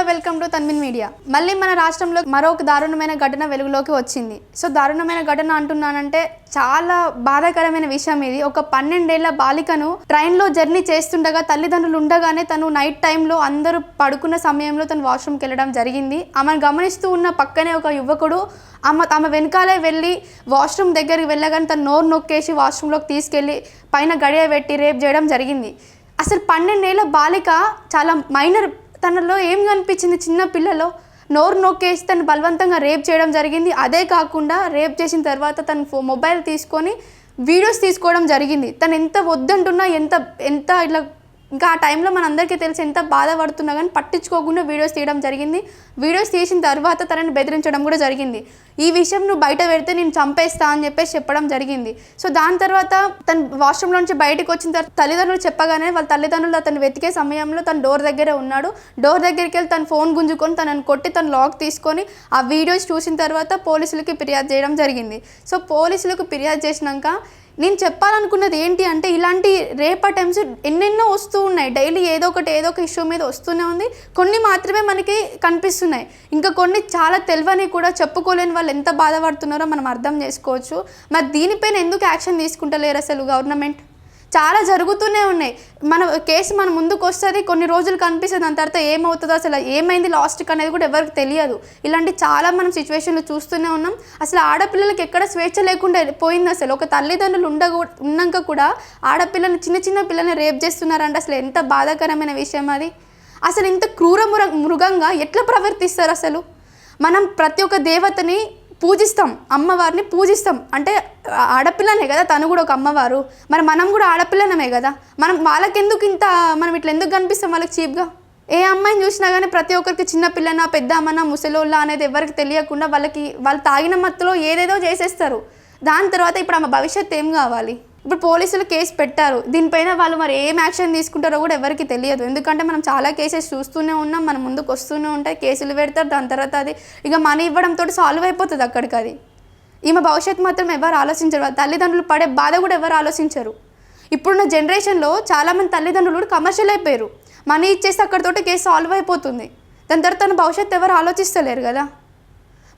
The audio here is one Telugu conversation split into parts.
Hello welcome to Tanmin media. మళ్ళీ మన రాష్ట్రంలో మరొక దారుణమైన ఘటన వెలుగులోకి వచ్చింది. సో దారుణమైన ఘటన అంటున్నానంటే చాలా బాధాకరమైన విషయం ఇది. ఒక పన్నెండేళ్ళ బాలికను ట్రైన్లో జర్నీ చేస్తుండగా తల్లిదండ్రులు ఉండగానే తను నైట్ టైంలో అందరూ పడుకున్న సమయంలో తను వాష్రూమ్కి వెళ్ళడం జరిగింది. ఆమెను గమనిస్తూ ఉన్న పక్కనే ఒక యువకుడు ఆమె ఆమె వెనకాలే వెళ్ళి వాష్రూమ్ దగ్గరికి వెళ్ళగానే తను నోరు నొక్కేసి వాష్రూమ్లోకి తీసుకెళ్ళి పైన గడియ పెట్టి రేప్ చేయడం జరిగింది. అసలు పన్నెండేళ్ళ బాలిక చాలా మైనర్ తనలో ఏం కనిపించింది చిన్న పిల్లలో? నోరు నొక్కేసి తను బలవంతంగా రేప్ చేయడం జరిగింది. అదే కాకుండా రేప్ చేసిన తర్వాత తను ఫో మొబైల్ తీసుకొని వీడియోస్ తీసుకోవడం జరిగింది. తను ఎంత వద్దంటున్నా ఎంత ఎంత ఇట్లా ఇంకా ఆ టైంలో మనందరికీ తెలిసి ఎంత బాధపడుతున్నా కానీ పట్టించుకోకుండా వీడియోస్ తీయడం జరిగింది. వీడియోస్ తీసిన తర్వాత తనని బెదిరించడం కూడా జరిగింది. ఈ విషయం నువ్వు బయట పెడితే నేను చంపేస్తా అని చెప్పేసి చెప్పడం జరిగింది. సో దాని తర్వాత తను వాష్రూమ్లో నుంచి బయటకు వచ్చిన తర్వాత తల్లిదండ్రులు చెప్పగానే వాళ్ళ తల్లిదండ్రులు అతను వెతికే సమయంలో తను డోర్ దగ్గరే ఉన్నాడు. డోర్ దగ్గరికి వెళ్ళి తను ఫోన్ గుంజుకొని తనని కొట్టి తను లాక్ తీసుకొని ఆ వీడియోస్ చూసిన తర్వాత పోలీసులకి ఫిర్యాదు చేయడం జరిగింది. సో పోలీసులకు ఫిర్యాదు చేసినాక నేను చెప్పాలనుకున్నది ఏంటి అంటే ఇలాంటి రేప్ అటెంప్ట్స్ ఎన్నెన్నో వస్తూ ఉన్నాయి. డైలీ ఏదో ఒకటి ఏదో ఒక ఇష్యూ మీద వస్తూనే ఉంది. కొన్ని మాత్రమే మనకి కనిపిస్తున్నాయి. ఇంకా కొన్ని చాలా తెలివని కూడా చెప్పుకోలేని వాళ్ళు ఎంత బాధపడుతున్నారో మనం అర్థం చేసుకోవచ్చు. మరి దీనిపైన ఎందుకు యాక్షన్ తీసుకుంటలేరు అసలు గవర్నమెంట్? చాలా జరుగుతూనే ఉన్నాయి. మన కేసు మన ముందుకు వస్తుంది కొన్ని రోజులు కనిపిస్తుంది దాని తర్వాత ఏమవుతుందో అసలు ఏమైంది లాస్ట్కి అనేది కూడా ఎవరికి తెలియదు. ఇలాంటి చాలా మనం సిచ్యువేషన్లు చూస్తూనే ఉన్నాం. అసలు ఆడపిల్లలకి ఎక్కడ స్వేచ్ఛ లేకుండా పోయింది అసలు. ఒక తల్లిదండ్రులు ఉండ ఉన్నాక కూడా ఆడపిల్లని చిన్న చిన్న పిల్లల్ని రేప్ చేస్తున్నారంటే అసలు ఎంత బాధాకరమైన విషయం అది. అసలు ఇంత క్రూర మృ మృగంగా ఎట్లా ప్రవర్తిస్తారు అసలు? మనం ప్రతి ఒక్క దేవతని పూజిస్తాం అమ్మవారిని పూజిస్తాం. అంటే ఆడపిల్లనే కదా తను కూడా ఒక అమ్మవారు. మరి మనం కూడా ఆడపిల్లనమే కదా. మనం వాళ్ళకెందుకు ఇంత మనం ఇట్లా ఎందుకు కనిపిస్తాం వాళ్ళకి చీప్గా? ఏ అమ్మాయిని చూసినా కానీ ప్రతి ఒక్కరికి చిన్నపిల్లన పెద్ద అమ్మన ముసలోళ్ళ అనేది ఎవరికి తెలియకుండా వాళ్ళకి వాళ్ళు తాగిన మత్తులో ఏదేదో చేసేస్తారు. దాని తర్వాత ఇప్పుడు ఆమె భవిష్యత్తు ఏం కావాలి? ఇప్పుడు పోలీసులు కేసు పెట్టారు. దీనిపైన వాళ్ళు మరి ఏం యాక్షన్ తీసుకుంటారో కూడా ఎవరికి తెలియదు. ఎందుకంటే మనం చాలా కేసెస్ చూస్తూనే ఉన్నాం మన ముందుకు వస్తూనే ఉంటాయి కేసులు పెడతారు దాని తర్వాత అది ఇక మనీ ఇవ్వడంతో సాల్వ్ అయిపోతుంది అక్కడికి అది. ఈమె భవిష్యత్తు మాత్రం ఎవరు ఆలోచించరు. తల్లిదండ్రులు పడే బాధ కూడా ఎవరు ఆలోచించరు. ఇప్పుడున్న జనరేషన్లో చాలామంది తల్లిదండ్రులు కూడా కమర్షియల్ అయిపోయారు. మనీ ఇచ్చేస్తే అక్కడితోటి కేసు సాల్వ్ అయిపోతుంది. దాని తర్వాత తన భవిష్యత్తు ఎవరు ఆలోచిస్తలేరు కదా.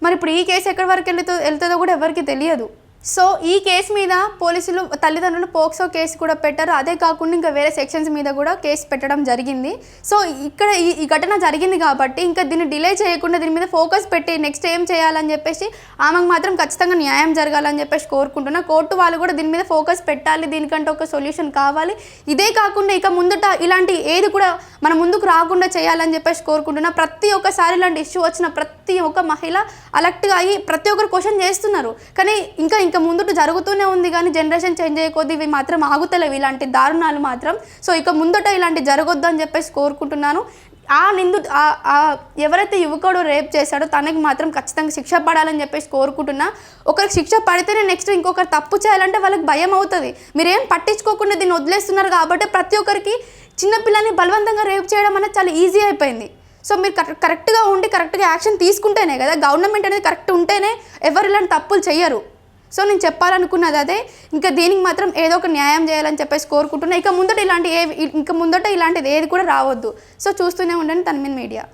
మరి ఇప్పుడు ఈ కేసు ఎక్కడి వరకు వెళ్తుందో కూడా ఎవరికి తెలియదు. సో ఈ కేసు మీద పోలీసులు తల్లిదండ్రులు పోక్సో కేసు కూడా పెట్టారు. అదే కాకుండా ఇంకా వేరే సెక్షన్స్ మీద కూడా కేసు పెట్టడం జరిగింది. సో ఇక్కడ ఈ ఈ ఘటన జరిగింది కాబట్టి ఇంకా దీన్ని డిలే చేయకుండా దీని మీద ఫోకస్ పెట్టి నెక్స్ట్ ఏం చేయాలని చెప్పేసి ఆమెకు మాత్రం ఖచ్చితంగా న్యాయం జరగాలని చెప్పేసి కోరుకుంటున్నా. కోర్టు వాళ్ళు కూడా దీని మీద ఫోకస్ పెట్టాలి. దీనికంటే ఒక సొల్యూషన్ కావాలి. ఇదే కాకుండా ఇక ముందట ఇలాంటి ఏది కూడా మన ముందుకు రాకుండా చేయాలని చెప్పేసి కోరుకుంటున్నా. ప్రతి ఒక్కసారి ఇలాంటి ఇష్యూ వచ్చిన ప్రతి ఒక్క మహిళ అలర్ట్గా అయ్యి ప్రతి ఒక్కరు క్వశ్చన్ చేస్తున్నారు. కానీ ఇంకా ఇంకా ముందుట జరుగుతూనే ఉంది కానీ జనరేషన్ చేంజ్ అయ్యే ఇవి మాత్రం ఆగుతలేవు. ఇలాంటి దారుణాలు మాత్రం. సో ఇక ముందట ఇలాంటి జరగొద్దు అని చెప్పేసి కోరుకుంటున్నాను. ఆ నిందు ఆ- ఎవరైతే యువకుడు రేప్ చేశాడో తనకి మాత్రం ఖచ్చితంగా శిక్ష పడాలని చెప్పేసి కోరుకుంటున్నా. ఒకరికి శిక్ష పడితేనే నెక్స్ట్ ఇంకొకరు తప్పు చేయాలంటే వాళ్ళకి భయం అవుతుంది. మీరేం పట్టించుకోకుండా దీన్ని వదిలేస్తున్నారు కాబట్టి ప్రతి ఒక్కరికి చిన్నపిల్లని బలవంతంగా రేపు చేయడం అనేది చాలా ఈజీ అయిపోయింది. సో మీరు కరెక్ట్ కరెక్ట్గా ఉండి కరెక్ట్గా యాక్షన్ తీసుకుంటేనే కదా గవర్నమెంట్ అనేది కరెక్ట్ ఉంటేనే ఎవరు ఇలాంటి తప్పులు చేయరు సో నేను చెప్పాలనుకున్నది అదే ఇంకా దీనికి మాత్రం ఏదో ఒక న్యాయం చేయాలని చెప్పేసి కోరుకుంటున్నా. ఇక ముందట ఇలాంటి ఏ ఇంకా ముందట ఇలాంటిది ఏది కూడా రావద్దు. సో చూస్తూనే ఉండండి మీద మీడియా.